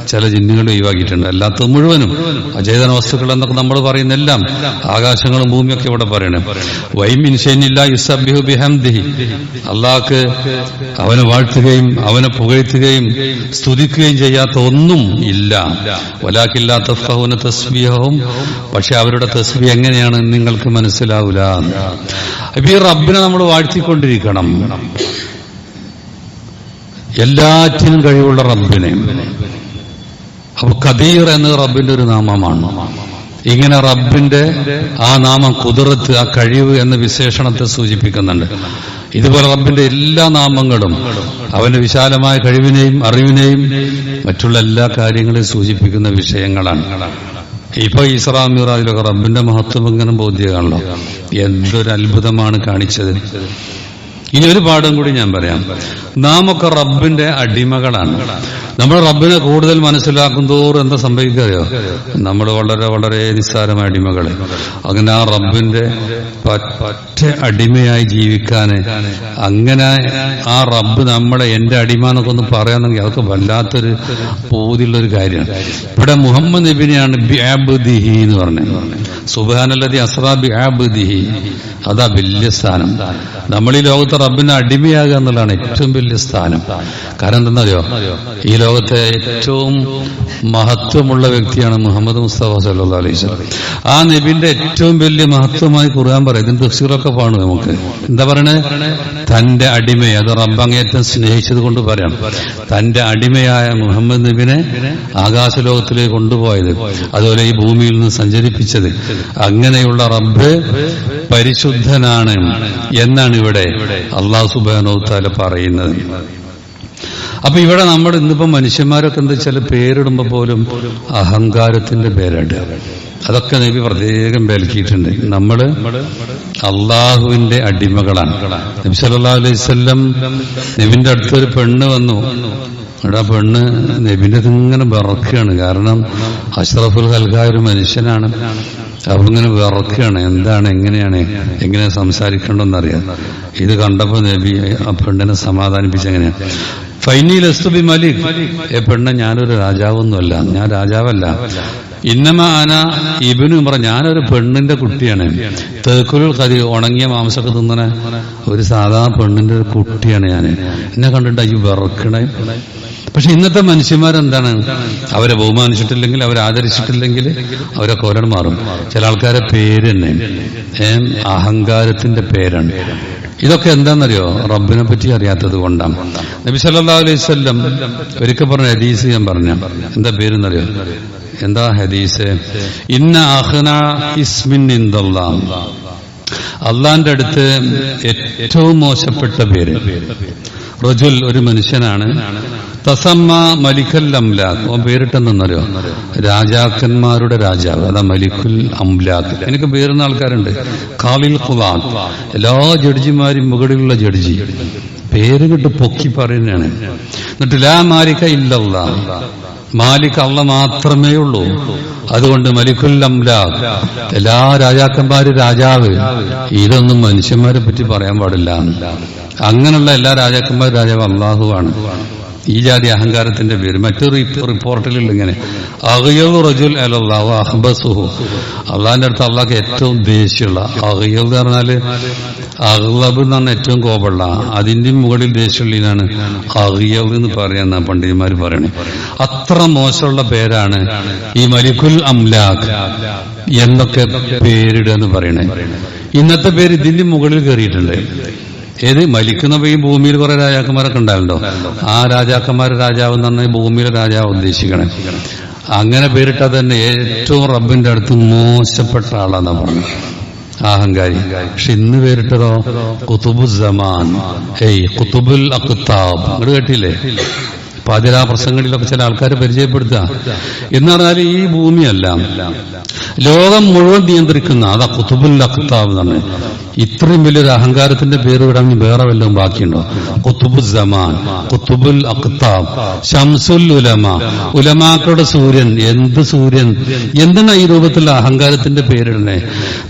ചില ജിന്നുകളും ഒഴിവാക്കിയിട്ടുണ്ട്. അല്ലാത്തത് മുഴുവനും അചേതന വസ്തുക്കൾ എന്നൊക്കെ നമ്മൾ പറയുന്നെല്ലാം ആകാശങ്ങളും ഭൂമിയൊക്കെ ഇവിടെ പറയണേ. വൈമിൻഷനില്ല യുസബിഹു ബിഹംദിഹി. അള്ളാഹ്ക്ക് അവനെ വാഴ്ത്തുകയും അവനെ പുകഴ്ത്തുകയും സ്തുതിക്കുകയും ചെയ്യാത്ത ഒന്നും ഇല്ല. ഒലാക്കില്ലാത്ത ഫഹുന തസ്ബീഹവും പക്ഷെ അവരുടെ തസ്ബി എങ്ങനെയാണ് നിങ്ങൾക്ക് മനസ്സിലാവില്ല അപ്പൊ ഈ റബ്ബിനെ നമ്മൾ വാഴ്ത്തിക്കൊണ്ടിരിക്കണം. എല്ലാറ്റിനും കഴിവുള്ള റബ്ബിനെ. അപ്പൊ കബീർ എന്നത് റബ്ബിന്റെ ഒരു നാമമാണ്. ഇങ്ങനെ റബ്ബിന്റെ ആ നാമം കുതിർത്ത് ആ കഴിവ് എന്ന വിശേഷണത്തെ സൂചിപ്പിക്കുന്നുണ്ട്. ഇതുപോലെ റബ്ബിന്റെ എല്ലാ നാമങ്ങളും അവന്റെ വിശാലമായ കഴിവിനെയും അറിവിനെയും മറ്റുള്ള എല്ലാ കാര്യങ്ങളെയും സൂചിപ്പിക്കുന്ന വിഷയങ്ങളാണ്. ഇപ്പൊ ഇസ്രാ മിറാജിലൊക്കെ റബ്ബിന്റെ മഹത്വം ഇങ്ങനെ ബോധ്യമാണല്ലോ. എന്തൊരു അത്ഭുതമാണ് കാണിച്ചത്. ഇനി ഒരു പാഠം കൂടി ഞാൻ പറയാം. നാം ഒക്കെ റബ്ബിന്റെ അടിമകളാണ്. നമ്മൾ റബ്ബിനെ കൂടുതൽ മനസ്സിലാക്കും തോറും എന്താ സംഭവിക്കുകയോ നമ്മൾ വളരെ വളരെ നിസ്സാരമായ അടിമകൾ. അങ്ങനെ ആ റബ്ബിന്റെ പറ്റ അടിമയായി ജീവിക്കാന് അങ്ങനെ ആ റബ്ബ് നമ്മളെ എന്റെ അടിമ എന്നൊക്കെ ഒന്ന് പറയാന്നെങ്കിൽ അതൊക്കെ വല്ലാത്തൊരു ഒരു കാര്യമാണ്. ഇവിടെ മുഹമ്മദ് നബിനെയാണ് ബിഅബ്ദിഹി എന്ന് പറഞ്ഞത്. സുബാനല്ലതി അസ്രാ ബിഅബ്ദിഹി. അതാ വലിയ സ്ഥാനം. നമ്മൾ ഈ ലോകത്തെ റബ്ബിന് അടിമയാകുക എന്നുള്ളതാണ് ഏറ്റവും വലിയ സ്ഥാനം. കാരണം എന്തെന്നറിയോ? ഈ ലോകത്തെ ഏറ്റവും മഹത്വമുള്ള വ്യക്തിയാണ് മുഹമ്മദ് മുസ്തഫ സല്ലാ അലൈഹി സ്വലം ആ നബിന്റെ ഏറ്റവും വലിയ മഹത്വമായി ഖുർആൻ പറയും. ഇതിന് തഫ്സീറൊക്കെ പാണു നമുക്ക്. എന്താ പറയണേ? തന്റെ അടിമയെ അത് റബ്ബങ്ങേറ്റം സ്നേഹിച്ചത് കൊണ്ട് പറയാം തന്റെ അടിമയായ മുഹമ്മദ് നബിനെ ആകാശ ലോകത്തിലേക്ക് കൊണ്ടുപോയത് അതുപോലെ ഈ ഭൂമിയിൽ നിന്ന് സഞ്ചരിപ്പിച്ചത്. അങ്ങനെയുള്ള റബ്ബ് പരിശുദ്ധനാണ് എന്നാണ് ഇവിടെ അള്ളാഹു സുബാനോത്താല പറയുന്നത്. അപ്പൊ ഇവിടെ നമ്മൾ ഇന്നിപ്പോ മനുഷ്യന്മാരൊക്കെ എന്താ ചില പേരിടുമ്പോ പോലും അഹങ്കാരത്തിന്റെ പേരാണ്. അതൊക്കെ നബി പ്രത്യേകം വിലക്കിയിട്ടുണ്ട് നമ്മൾ അള്ളാഹുവിന്റെ അടിമകളാണ്. നബി സല്ലാ അലൈവല്ലം നബിന്റെ അടുത്തൊരു പെണ്ണ് വന്നു. അവിടെ ആ പെണ്ണ് നബിന്റെ ഇങ്ങനെ വിറക്കുകയാണ്. കാരണം അഷ്റഫുൽ ഹൽഖാ ഒരു മനുഷ്യനാണ്. അപ്പൊ ഇങ്ങനെ വിറക്കുകയാണ്. എന്താണ് എങ്ങനെയാണ് എങ്ങനെ സംസാരിക്കേണ്ടെന്നറിയാം ഇത് കണ്ടപ്പോ നബി ആ പെണ്ണിനെ സമാധാനിപ്പിച്ച് എങ്ങനെയാണ് ഫൈനി ലസ്തുബി മലിക്. ഏ പെണ്ണ ഞാനൊരു രാജാവൊന്നുമല്ല. ഞാൻ രാജാവല്ല. ഇന്നമ ആന ഇബിനു പറ ഞാനൊരു പെണ്ണിന്റെ കുട്ടിയാണ്. തേക്കുരുൾ കരി ഉണങ്ങിയ മാംസമൊക്കെ തിന്നണ ഒരു സാധാ പെണ്ണിന്റെ ഒരു കുട്ടിയാണ് ഞാൻ എന്നെ കണ്ടിട്ട് അയ്യോ വിറക്കണേ. പക്ഷെ ഇന്നത്തെ മനുഷ്യന്മാരെന്താണ് അവരെ ബഹുമാനിച്ചിട്ടില്ലെങ്കിൽ അവരെ ആദരിച്ചിട്ടില്ലെങ്കിൽ അവരെ കോരൻ മാറും ചില ആൾക്കാരെ പേര് തന്നെ അഹങ്കാരത്തിന്റെ പേരാണ് ഇതൊക്കെ എന്താണെന്നറിയോ റബ്ബിനെ പറ്റി അറിയാത്തത് കൊണ്ടാണ് നബി സല്ലാ അലൈഹി സ്വല്ലം ഒരിക്കൽ പറഞ്ഞ ഹദീസ് ഞാൻ പറഞ്ഞു എന്താ പേരെന്നറിയോ എന്താ ഹദീസ് ഇന്ന അഹ്ന ഇസ്മിൻ അള്ളാന്റെ അടുത്ത് ഏറ്റവും മോശപ്പെട്ട പേര് റജുൽ ഒരു മനുഷ്യനാണ്. തസമ്മ മലിഖൽ അംലാഖ്. അവൻ രാജാക്കന്മാരുടെ രാജാവ്. അതാ മലിഖുൽ അംലാഖ്. എനിക്ക് പേരുന്ന ആൾക്കാരുണ്ട്. കാലിൽ ഖുലാൻ എല്ലാ ജഡ്ജിമാരും മുകളിലുള്ള ജഡ്ജി. പേര് കിട്ട് പൊക്കി പറയുന്നതാണ്. എന്നിട്ട് ലാ മാലിക ഇല്ലല്ല മാലിക് അള്ള മാത്രമേ ഉള്ളൂ. അതുകൊണ്ട് മലിക്കുൽ അംലാഖ്. എല്ലാ രാജാക്കന്മാര് രാജാവ്. ഇതൊന്നും മനുഷ്യന്മാരെ പറ്റി പറയാൻ പാടില്ല. അങ്ങനെയുള്ള എല്ലാ രാജാക്കന്മാരും രാജാവ് അള്ളാഹുവാണ് ഈ ജാതി അഹങ്കാരത്തിന്റെ പേര് മറ്റൊരു റിപ്പ- റിപ്പോർട്ടിലുള്ള ഇങ്ങനെ അഹയ്യവ് റജുൽ അലല്ലാഹു അഹ്ബസുഹു. അള്ളാഹിന്റെ അടുത്ത് അള്ളാഹ് ഏറ്റവും ദേഷ്യമുള്ള അഹയ്യവ് എന്ന് പറഞ്ഞാൽ അഹ്ലബ് എന്ന് ഏറ്റവും കോപമുള്ള അതിന്റെ മുകളിൽ ദേഷ്യമുള്ളതിനാണ് അഹയ്യവ് എന്ന് പറയുന്ന പണ്ഡിതന്മാർ പറയണേ. അത്ര മോശമുള്ള പേരാണ് ഈ മലിക്കുൽ അംലാഖ് എന്നൊക്കെ പേരിടുക എന്ന് പറയണേ. ഇന്നത്തെ പേര് ഇതിന്റെ മുകളിൽ കയറിയിട്ടുണ്ട്. ഏത് മലിക്കുന്നവയും ഭൂമിയിൽ കുറെ രാജാക്കന്മാരൊക്കെ ഉണ്ടാവല്ലോ ആ രാജാക്കന്മാർ രാജാവ് തന്നെ ഭൂമിയിലെ രാജാവ് ഉദ്ദേശിക്കണേ. അങ്ങനെ പേരിട്ടാൽ തന്നെ ഏറ്റവും റബ്ബിന്റെ അടുത്ത് മോശപ്പെട്ട ആളാന്നാ പറഞ്ഞു അഹങ്കാരി പക്ഷെ ഇന്ന് പേരിട്ടതോ? കുത്തുബു സമാൻ. ഏയ് കുത്തുബുൽ അക്കുത്താബ് അങ്ങോട്ട് കേട്ടില്ലേ? പാതിരാ പ്രസംഗങ്ങളിലൊക്കെ ചില ആൾക്കാരെ പരിചയപ്പെടുത്തുക. എന്ന് പറഞ്ഞാൽ ഈ ഭൂമിയല്ല. ലോകം മുഴുവൻ നിയന്ത്രിക്കുന്ന അതാ കുത്തുബുൽ അഖ്താബ് എന്നാണ് ഇത്രയും വലിയൊരു അഹങ്കാരത്തിന്റെ പേര് വിടാമെങ്കിൽ വേറെ വല്ലതും ബാക്കിയുണ്ടോ? കുത്തുബുൽ സമാൻ കുത്തുബുൽ അഖ്താബ് ഷംസുൽ ഉലമ. ഉലമാക്കളുടെ സൂര്യൻ എന്ത് സൂര്യൻ? എന്തിനാ ഈ രൂപത്തിലുള്ള അഹങ്കാരത്തിന്റെ പേരിടണേ?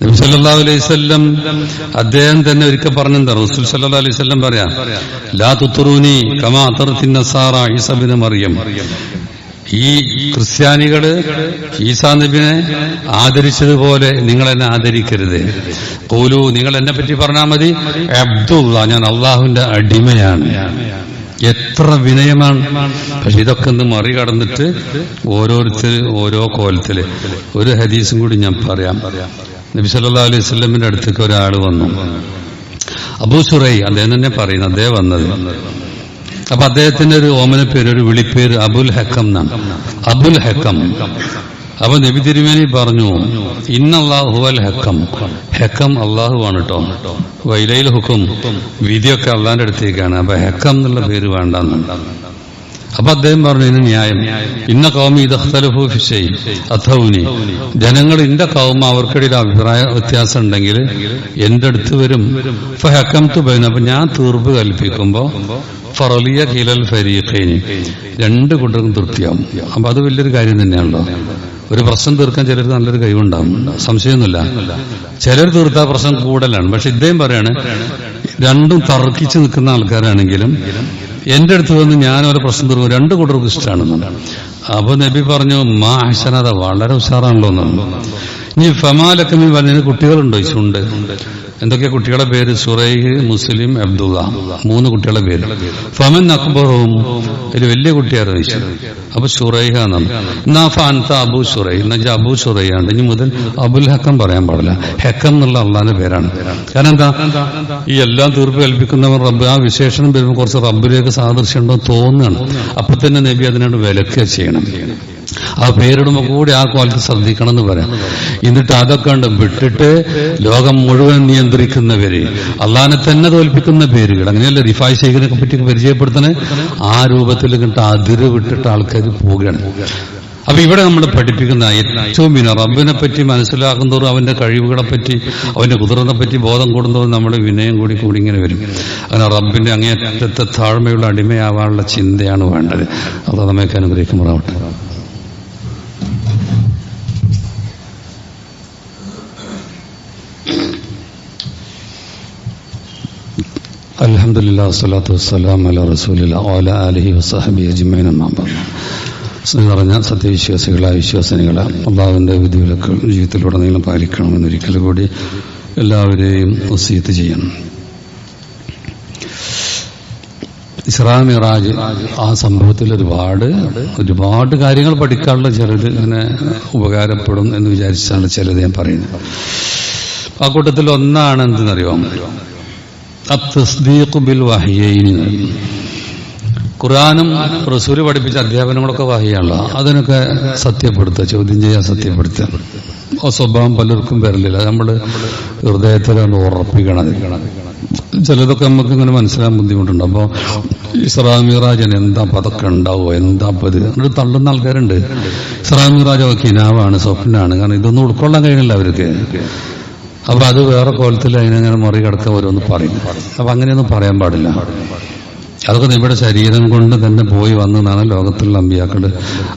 നബി സല്ലല്ലാഹു അലൈഹി വസല്ലം അദ്ദേഹം തന്നെ ഒരിക്കൽ പറഞ്ഞെന്താ? റസൂൽ സല്ലാ അലൈഹി വസല്ലം പറയാ ലാ തുത്തുറൂനി കമാ അത്തറത്തിൻ നസാറ ഈസബിന് മറിയം. ഈ ക്രിസ്ത്യാനികൾ ഈസാ നബിനെ ആദരിച്ചതുപോലെ നിങ്ങൾ എന്നെ ആദരിക്കരുത്. കോലു നിങ്ങൾ എന്നെ പറ്റി പറഞ്ഞാൽ മതി. അബ്ദുള്ള ഞാൻ അള്ളാഹുവിന്റെ അടിമയാണ്. എത്ര വിനയമാണ്. പക്ഷെ ഇതൊക്കെ ഒന്ന് മറികടന്നിട്ട് ഓരോരുത്തർ ഓരോ കോലത്തിൽ. ഒരു ഹദീസും കൂടി ഞാൻ പറയാം. നബി സല്ലാ അലൈഹി സ്വല്ലമിന്റെ അടുത്തേക്ക് ഒരാൾ വന്നു. അബൂ സുറൈ അദ്ദേഹം തന്നെ പറയുന്നു അദ്ദേഹം വന്നത് അപ്പൊ അദ്ദേഹത്തിന്റെ ഒരു ഓമന പേര് ഒരു വിളിപ്പേര് അബുൽ ഹക്കം എന്നാണ്. അബുൽ ഹക്കം. അപ്പൊ നബി തിരുമേനി പറഞ്ഞു ഇന്നല്ലാഹുവൽ ഹക്കം. ഹക്കം അള്ളാഹുവാണ് കേട്ടോ വൈലയിൽ ഹുക്കും വിധിയൊക്കെ അള്ളാന്റെ അടുത്തേക്കാണ്. അപ്പൊ ഹക്കം എന്നുള്ള പേര് വേണ്ടെന്ന്. അപ്പൊ അദ്ദേഹം പറഞ്ഞു ഇതിന് ന്യായം. ഇന്ന കൗമി ഇതഖ്തലഫു ഫിഷൈ അഥൗനി. ജനങ്ങൾ ഇന്റെ കൗമ അവർക്കിടയിൽ അഭിപ്രായ വ്യത്യാസം ഉണ്ടെങ്കിൽ എന്റെ അടുത്ത് വരും? ഹക്കം തു ബൈന. അപ്പൊ ഞാൻ തീർപ്പ് കൽപ്പിക്കുമ്പോ ഫറലിയ കിലൽ ഫരീഖൈനി രണ്ട് കൂട്ടർക്കും തൃപ്തിയാവും. അപ്പൊ അത് വലിയൊരു കാര്യം തന്നെയാണല്ലോ. ഒരു പ്രശ്നം തീർക്കാൻ ചിലർ നല്ലൊരു കഴിവുണ്ടാവും. സംശയമൊന്നുമില്ല. ചിലർ തീർത്താ പ്രശ്നം കൂടുതലാണ്. പക്ഷെ ഇദ്ദേഹം പറയാണ് രണ്ടും തർക്കിച്ചു നിൽക്കുന്ന ആൾക്കാരാണെങ്കിലും എന്റെ അടുത്ത് വന്ന് ഞാനൊരു പ്രശ്നം തീർന്നു രണ്ട് കൂട്ടർക്കും ഇഷ്ടമാണ് അപ്പൊ നബി പറഞ്ഞു മാ ഹസനത വളരെ ഉഷാറാണല്ലോ എന്നാണ് ഇനി ഫമാലൊക്കെ നീ പറഞ്ഞതിന് കുട്ടികളുണ്ടോ? ചുണ്ട് എന്തൊക്കെ കുട്ടികളെ പേര്? സുറൈഹ് മുസ്ലിം അബ്ദുള്ള. മൂന്ന് കുട്ടികളെ പേര്. ഫമൻ അക്ബറും. ഒരു വലിയ കുട്ടിയാണ് ചോദിച്ചു അപ്പൊ സുറൈഹ എന്നാണ് അബു സുറൈ. എന്നാ അബു ഷുറൈയാണ് ഇനി മുതൽ അബുൽ ഹക്കം പറയാൻ പാടില്ല. ഹക്കം എന്നുള്ള അള്ളാന്റെ പേരാണ്. കാരണം എന്താ? ഈ എല്ലാം തീർപ്പ് കൽപ്പിക്കുന്നവർ റബ്ബ്. ആ വിശേഷണം വരുമ്പോൾ കുറച്ച് റബ്ബിലേക്ക് സാദൃശ്യം ഉണ്ടോ തോന്നുകയാണ്. അപ്പൊ തന്നെ നബി അതിനോട് വിലക്കുക ചെയ്യണം. ആ പേരിടുമ്പ കൂടി ആ കോലത്ത് ശ്രദ്ധിക്കണം എന്ന് പറയാം. എന്നിട്ട് അതൊക്കെ ഉണ്ട് വിട്ടിട്ട് ലോകം മുഴുവൻ നിയന്ത്രിക്കുന്നവര് അള്ളാനെ തന്നെ തോൽപ്പിക്കുന്ന പേരുകൾ. അങ്ങനെയല്ല റിഫായ് ശേഖരനെ പറ്റി പരിചയപ്പെടുത്തണേ? ആ രൂപത്തിൽ കിട്ട അതിര് വിട്ടിട്ട് ആൾക്കാർ പോവുകയാണ്. അപ്പൊ ഇവിടെ നമ്മൾ പഠിപ്പിക്കുന്ന ഏറ്റവും പിന്നെ റബ്ബിനെ പറ്റി മനസ്സിലാക്കുന്നതോറും അവന്റെ കഴിവുകളെ പറ്റി അവന്റെ കുതിരനെ പറ്റി ബോധം കൂടുന്നതോറും നമ്മുടെ വിനയം കൂടി കൂടി ഇങ്ങനെ വരും. അങ്ങനെ റബ്ബിന്റെ അങ്ങേറ്റത്തെ താഴ്മയുള്ള അടിമയാവാനുള്ള ചിന്തയാണ് വേണ്ടത്. അത് നമ്മൾക്ക് അനുഗ്രഹിക്കുമ്പോഴാവട്ടെ അലഹമില്ല വസ്സലാത്തു സത്യവിശ്വാസികളായ വിശ്വാസിനികളെ അള്ളാഹുവിന്റെ വിധിവിലക്കൾ ജീവിതത്തിലുടനീളം പാലിക്കണമെന്നൊരിക്കൽ കൂടി എല്ലാവരെയും വസീത്ത് ചെയ്യണം. ഇസ്രാ മിറാജ് ആ സംഭവത്തിൽ ഒരുപാട് ഒരുപാട് കാര്യങ്ങൾ പഠിക്കാനുള്ള ചിലത് ഇങ്ങനെ ഉപകാരപ്പെടും എന്ന് വിചാരിച്ചാണ് ചിലത് ഞാൻ പറയുന്നത്. ആ കൂട്ടത്തിൽ ഒന്നാണ് എന്തെന്നറിയോ അത്തസ്ദീഖ് ബിൽ വഹിയൈനി ഖുറാനും റസൂൽ പഠിപ്പിച്ച അധ്യാപനങ്ങളൊക്കെ വഹിയാണല്ലോ അതിനൊക്കെ സത്യപ്പെടുത്തുക ചോദ്യം ചെയ്യാൻ സത്യപ്പെടുത്തുക. സ്വഭാവം പലർക്കും വരലില്ല. നമ്മൾ ഹൃദയത്തിൽ ഒന്ന് ഉറപ്പിക്കണം. ചിലതൊക്കെ നമുക്ക് ഇങ്ങനെ മനസ്സിലാൻ ബുദ്ധിമുട്ടുണ്ട്. അപ്പോൾ ഇസ്രാമിറാജൻ എന്താ പതൊക്കെ ഉണ്ടാവോ എന്താ പത് എന്നിട്ട് തള്ളുന്ന ആൾക്കാരുണ്ട്. ഇസ്രാമിറാജ് കിനാവാണ് സ്വപ്നാണ്. കാരണം ഇതൊന്നും ഉൾക്കൊള്ളാൻ കഴിയുന്നില്ല അവർക്ക്. അപ്പൊ അത് വേറെ കോലത്തിൽ അതിനങ്ങനെ മറികടക്കാൻ ഓരോന്ന് പറയും. അപ്പൊ അങ്ങനെയൊന്നും പറയാൻ പാടില്ല. അതൊക്കെ നമ്മുടെ ശരീരം കൊണ്ട് തന്നെ പോയി വന്നതാണ് ലോകത്തുള്ള അമ്പിയാക്കൾ.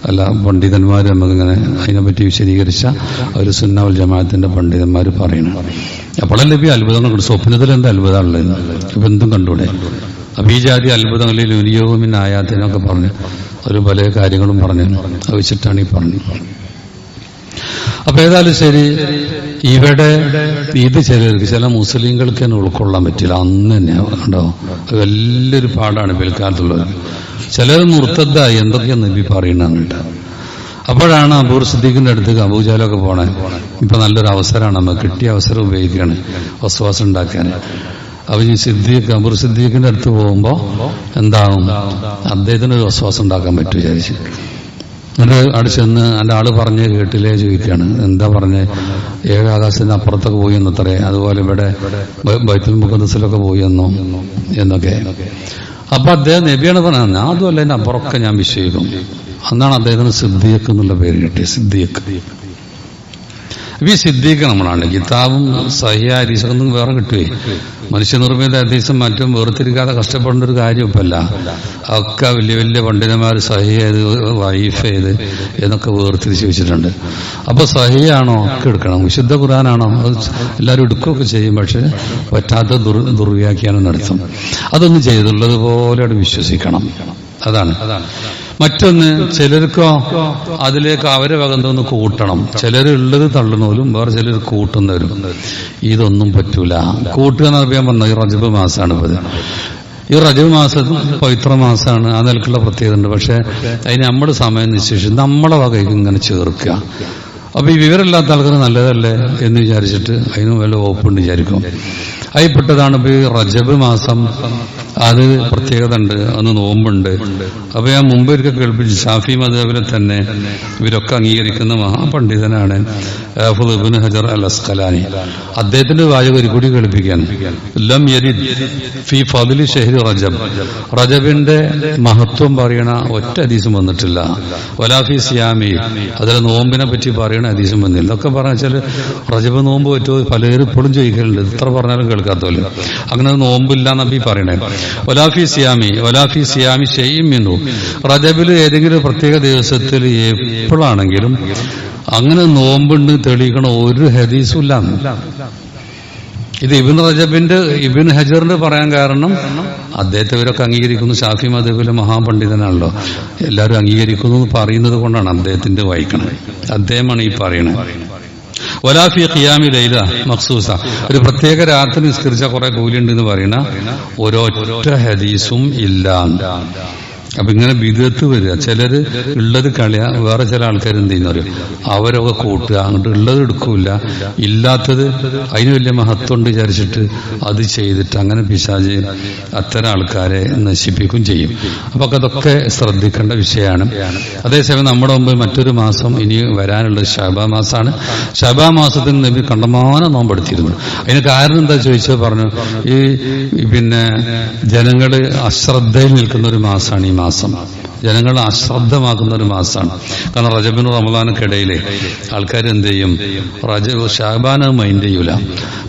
അല്ല പണ്ഡിതന്മാർ നമുക്കിങ്ങനെ അതിനെപ്പറ്റി വിശദീകരിച്ച ഒരു സുന്നാവൽ ജമാഅത്തിന്റെ പണ്ഡിതന്മാർ പറയുന്നു അപ്പോഴല്ലേ ഇപ്പൊ അത്ഭുതങ്ങൾ സ്വപ്നത്തിൽ എന്താ അത്ഭുതമുള്ളത് ഇപ്പൊ എന്തും കണ്ടൂടെ അപ്പൊ ഈ ജാതി അത്ഭുതങ്ങളിൽ ലുനിയോഗമിൻ ആയാത്തിനൊക്കെ പറഞ്ഞു ഒരു പല കാര്യങ്ങളും പറഞ്ഞു അത് വെച്ചിട്ടാണ് ഈ പറഞ്ഞു അപ്പൊ ഏതായാലും ശരി. ഇവിടെ ഇത് ചിലർക്ക് ചില മുസ്ലിങ്ങൾക്ക് തന്നെ ഉൾക്കൊള്ളാൻ പറ്റില്ല. അന്ന് തന്നെ അത് വലിയൊരു പാടാണ് പിൽക്കാലത്തുള്ളത്. ചിലർ മുർത്തദ്ദായി എന്തൊക്കെയാ നബി പറയണുണ്ട് അപ്പോഴാണ് അബൂർ സിദ്ദീഖിന്റെ അടുത്തേക്ക് അബൂജാലൊക്കെ പോണേ. ഇപ്പൊ നല്ലൊരു അവസരമാണ്. നമ്മൾ കിട്ടിയ അവസരം ഉപയോഗിക്കുകയാണ് വസ്വാസം ഉണ്ടാക്കാൻ. അപ്പൊ ഈ സിദ്ദീഖ് അബൂർ സിദ്ദീഖിന്റെ അടുത്ത് പോകുമ്പോ എന്താവും? അദ്ദേഹത്തിന് ഒരു വസ്വാസം ഉണ്ടാക്കാൻ പറ്റും വിചാരിച്ചു. എന്നിട്ട് അവിടെ ചെന്ന് എന്റെ ആൾ പറഞ്ഞ് കേട്ടില്ലേ ചോദിക്കുകയാണ് എന്താ പറഞ്ഞ്? ഏകാകാശത്തിന് അപ്പുറത്തൊക്കെ പോയി എന്നത്രേ. അതുപോലെ ഇവിടെ ബൈത്തുൽ മുഖദസിലൊക്കെ പോയി എന്നോ എന്നൊക്കെ. അപ്പൊ അദ്ദേഹം നബിയാണ് പറഞ്ഞത് അതുമല്ല എന്റെ അപ്പുറമൊക്കെ ഞാൻ വിശ്വസിക്കും. അന്നാണ് അദ്ദേഹത്തിന് സിദ്ദീഖ് എന്നുള്ള പേര് കിട്ടിയത് സിദ്ദീഖ്. അപ്പൊ ഈ സിദ്ദീഖ് നമ്മളാണ്. കിതാബും സഹിയ ഹരീസൊന്നും വേറെ കിട്ടുകയെ മനുഷ്യനിർമ്മിത ഹദീസും മറ്റും വേർതിരിക്കാതെ കഷ്ടപ്പെടേണ്ട ഒരു കാര്യം ഇപ്പല്ല. ഒക്കെ വലിയ വലിയ പണ്ഡിതന്മാർ സഹി ചെയ്ത് വൈഫ് ചെയ്ത് എന്നൊക്കെ വേർതിരിച്ച് വെച്ചിട്ടുണ്ട്. അപ്പൊ സഹിയാണോ ഒക്കെ എടുക്കണം. വിശുദ്ധ ഖുറാനാണോ എല്ലാവരും എടുക്കുകയൊക്കെ ചെയ്യും പക്ഷെ പറ്റാത്ത ദുർ ദുർവ്യാഖ്യാനം നടത്തും. അതൊന്നും ചെയ്തുള്ളത് പോലെ വിശ്വസിക്കണം. അതാണ്. മറ്റൊന്ന് ചിലർക്കോ അതിലേക്ക് അവരെ വകന്തോന്ന് കൂട്ടണം. ചിലരുള്ളത് തള്ളുന്നവരും വേറെ ചിലർ കൂട്ടുന്നവരും. ഇതൊന്നും പറ്റൂല. കൂട്ടുക എന്ന് പറയാൻ പറഞ്ഞ ഈ റജബ് മാസമാണ് ഇപ്പത് ഈ റജബ് മാസം പവിത്ര മാസമാണ് ആ നിലക്കുള്ള പ്രത്യേകത ഉണ്ട്. പക്ഷെ അതിന് നമ്മുടെ സമയം നിശ്ചയിച്ച് നമ്മളെ വകയ്ക്ക് ഇങ്ങനെ ചേർക്കുക. അപ്പൊ ഈ വിവരമില്ലാത്ത ആൾക്കാർ നല്ലതല്ലേ എന്ന് വിചാരിച്ചിട്ട് അതിന് വല്ല ഓപ്പൺ വിചാരിക്കും. അതിൽപ്പെട്ടതാണ് ഇപ്പൊ ഈ റജബ് മാസം അത് പ്രത്യേകത ഉണ്ട് അന്ന് നോമ്പുണ്ട്. അപ്പൊ ഞാൻ മുമ്പ് ഒരിക്കൽ കേൾപ്പിച്ചു. ഷാഫി മതേബിനെ തന്നെ ഇവരൊക്കെ അംഗീകരിക്കുന്ന മഹാപണ്ഡിതനാണ് ഹജർ അൽ അസ്കലാനി അദ്ദേഹത്തിന്റെ വാചകം ഒരു കൂടി കേൾപ്പിക്കാൻ. ലം റജബ്. റജബിന്റെ മഹത്വം പറയണ ഒറ്റ ഹദീസും വന്നിട്ടില്ല. വലാഫി സിയാമി. അതിലെ നോമ്പിനെ പറ്റി പറയണ അതീസം വന്നില്ല. ഒക്കെ പറഞ്ഞു വെച്ചാൽ റജബ് നോമ്പ് പറ്റുമോ പലരും ഇപ്പോഴും ചോദിക്കലുണ്ട്. ഇത്ര പറഞ്ഞാലും കേൾക്കാത്തല്ലോ അങ്ങനെ നോമ്പില്ല എന്നപ്പി പറയണേ. വലാഫി സിയാമി ഒലാഫി സിയാമി ഷെയ്യും മിന്നു റജബിൽ ഏതെങ്കിലും പ്രത്യേക ദിവസത്തിൽ എപ്പോഴാണെങ്കിലും അങ്ങനെ നോമ്പുണ്ട് തെളിയിക്കണ ഒരു ഹദീസും ഇല്ല ഇത് ഇബിൻ റജബിന്റെ ഇബിൻ ഹജറിന്റെ പറയാൻ കാരണം അദ്ദേഹത്തെ ഇവരൊക്കെ അംഗീകരിക്കുന്നു. ഷാഫി മദബിലെ മഹാപണ്ഡിതനാണല്ലോ. എല്ലാവരും അംഗീകരിക്കുന്നു എന്ന് പറയുന്നത് കൊണ്ടാണ് അദ്ദേഹത്തിന്റെ വായിക്കണം അദ്ദേഹമാണ് ഈ പറയണത് വലാഫി ഖിയാമി ലൈല മഖ്സൂസ. ഒരു പ്രത്യേക രാത്രി നിസ്കരിച്ച കുറെ കൂലിയുണ്ട് എന്ന് പറയുന്ന ഒരൊറ്റ ഹദീസും ഇല്ല. അപ്പൊ ഇങ്ങനെ വിധത്ത് വരിക. ചിലര് ഉള്ളത് കളിയ വേറെ ചില ആൾക്കാർ എന്ത് ചെയ്യുന്ന അറിയോ അവരൊക്കെ കൂട്ടുക. അങ്ങോട്ട് ഉള്ളത് എടുക്കൂല. ഇല്ലാത്തത് അതിന് വലിയ മഹത്വം ഉണ്ട് വിചാരിച്ചിട്ട് അത് ചെയ്തിട്ട് അങ്ങനെ പിശാജ് അത്തരം ആൾക്കാരെ നശിപ്പിക്കും ചെയ്യും. അപ്പൊ അതൊക്കെ ശ്രദ്ധിക്കേണ്ട വിഷയമാണ്. അതേസമയം നമ്മുടെ മുമ്പ് മറ്റൊരു മാസം ഇനി വരാനുള്ളത് ഷബാ മാസമാണ് ഷബാ മാസത്തിൽ നബി കണ്ടമാനം നോമ്പെടുത്തിരുന്നു. അതിന് കാരണം എന്താ ചോദിച്ചാൽ പറഞ്ഞു ഈ പിന്നെ ജനങ്ങൾ അശ്രദ്ധയിൽ നിൽക്കുന്ന ഒരു മാസമാണ് ഈ മാസം ജനങ്ങൾ അശ്രദ്ധമാക്കുന്ന ഒരു മാസമാണ്. കാരണം റജബിനും റമദാനൊക്കെ ഇടയിലെ ആൾക്കാർ എന്ത് ചെയ്യും? റജബ് ഷാബാന് മൈൻഡ് ചെയ്യൂല.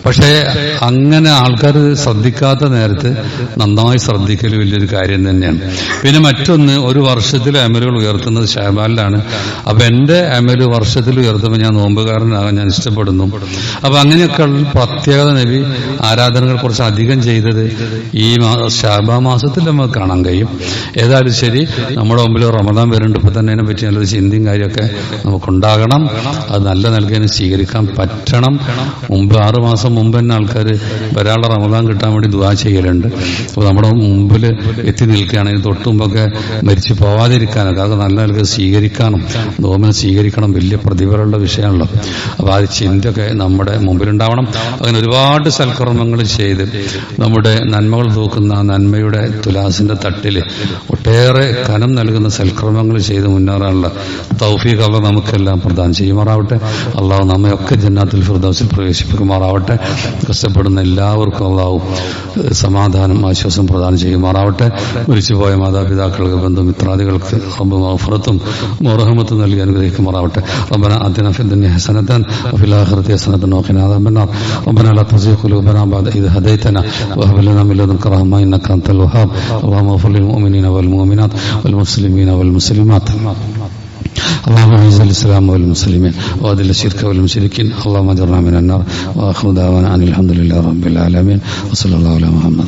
പക്ഷേ അങ്ങനെ ആൾക്കാർ ശ്രദ്ധിക്കാത്ത നേരത്ത് നന്നായി ശ്രദ്ധിക്കൽ വലിയൊരു കാര്യം തന്നെയാണ്. പിന്നെ മറ്റൊന്ന് ഒരു വർഷത്തിൽ അമലുകൾ ഉയർത്തുന്നത് ഷാബാലിലാണ് അപ്പൊ എന്റെ അമൽ വർഷത്തിൽ ഉയർത്തുമ്പോൾ ഞാൻ നോമ്പുകാരനാകാൻ ഞാൻ ഇഷ്ടപ്പെടുന്നു. അപ്പൊ അങ്ങനെയൊക്കെ പ്രത്യേകത നബി ആരാധനകൾ കുറച്ച് അധികം ചെയ്തത് ഈ ഷാബാ മാസത്തിൽ നമുക്ക് കാണാൻ കഴിയും. ഏതായാലും ശരി നമ്മുടെ മുമ്പിൽ റമദാൻ വരുന്നുണ്ട്. ഇപ്പൊ തന്നെ പറ്റി നല്ലൊരു ചിന്തയും കാര്യമൊക്കെ നമുക്കുണ്ടാകണം. അത് നല്ല നൽകാനും സ്വീകരിക്കാൻ പറ്റണം. മുമ്പ് ആറു മാസം മുമ്പ് തന്നെ ആൾക്കാർ ഒരാളുടെ റമദാൻ കിട്ടാൻ വേണ്ടി ദുവാ ചെയ്യലുണ്ട്. അപ്പോൾ നമ്മുടെ മുമ്പിൽ എത്തി നിൽക്കുകയാണെങ്കിൽ തൊട്ട് മുമ്പൊക്കെ മരിച്ചു പോവാതിരിക്കാനൊക്കെ അത് നല്ല നിലയ്ക്ക് സ്വീകരിക്കാനും നോമിനെ സ്വീകരിക്കണം വലിയ പ്രതിഫലമുള്ള വിഷയമാണല്ലോ. അപ്പോൾ ആ ചിന്തയൊക്കെ നമ്മുടെ മുമ്പിലുണ്ടാവണം. അങ്ങനെ ഒരുപാട് സൽക്കർമ്മങ്ങൾ ചെയ്ത് നമ്മുടെ നന്മകൾ തൂക്കുന്ന നന്മയുടെ തുലാസിന്റെ തട്ടിൽ ഒട്ടേറെ കനം നൽകുന്ന സൽക്രമങ്ങൾ ചെയ്ത് മുന്നേറാനുള്ള തൗഫീഖ് അള്ള നമുക്കെല്ലാം പ്രദാനം ചെയ്യുമാറാവട്ടെ. അള്ളാഹു നമ്മയൊക്കെ ജന്നാത്തിൽ ഫിർദൗസിൽ പ്രവേശിപ്പിക്കുമാറാവട്ടെ. കഷ്ടപ്പെടുന്ന എല്ലാവർക്കും അള്ളാഹു സമാധാനം ആശ്വാസം പ്രദാനം ചെയ്യുമാറാവട്ടെ മരിച്ചുപോയ മാതാപിതാക്കൾക്ക് ബന്ധുമിത്രാദികൾക്ക് റബ്ബ് മഗ്ഫിറത്തും മുറഹമത്തും നൽകി അനുഗ്രഹിക്കുമാറാവട്ടെ ربنا آتنا في الدنيا حسنة وفي الآخرة حسنة وقنا عذاب النار ربنا لا تزغ قلوبنا بعد إذ هديتنا وهب لنا من لدنك رحمة إنك أنت الوهاب اللهم اغفر للمؤمنين والمؤمنات والمسلمين والمسلمات اللهم اعز الاسلام والمسلمين واذل الشرك والمشركين اللهم اجرنا من النار واخر دعوانا ان الحمد لله رب العالمين وصلى الله على محمد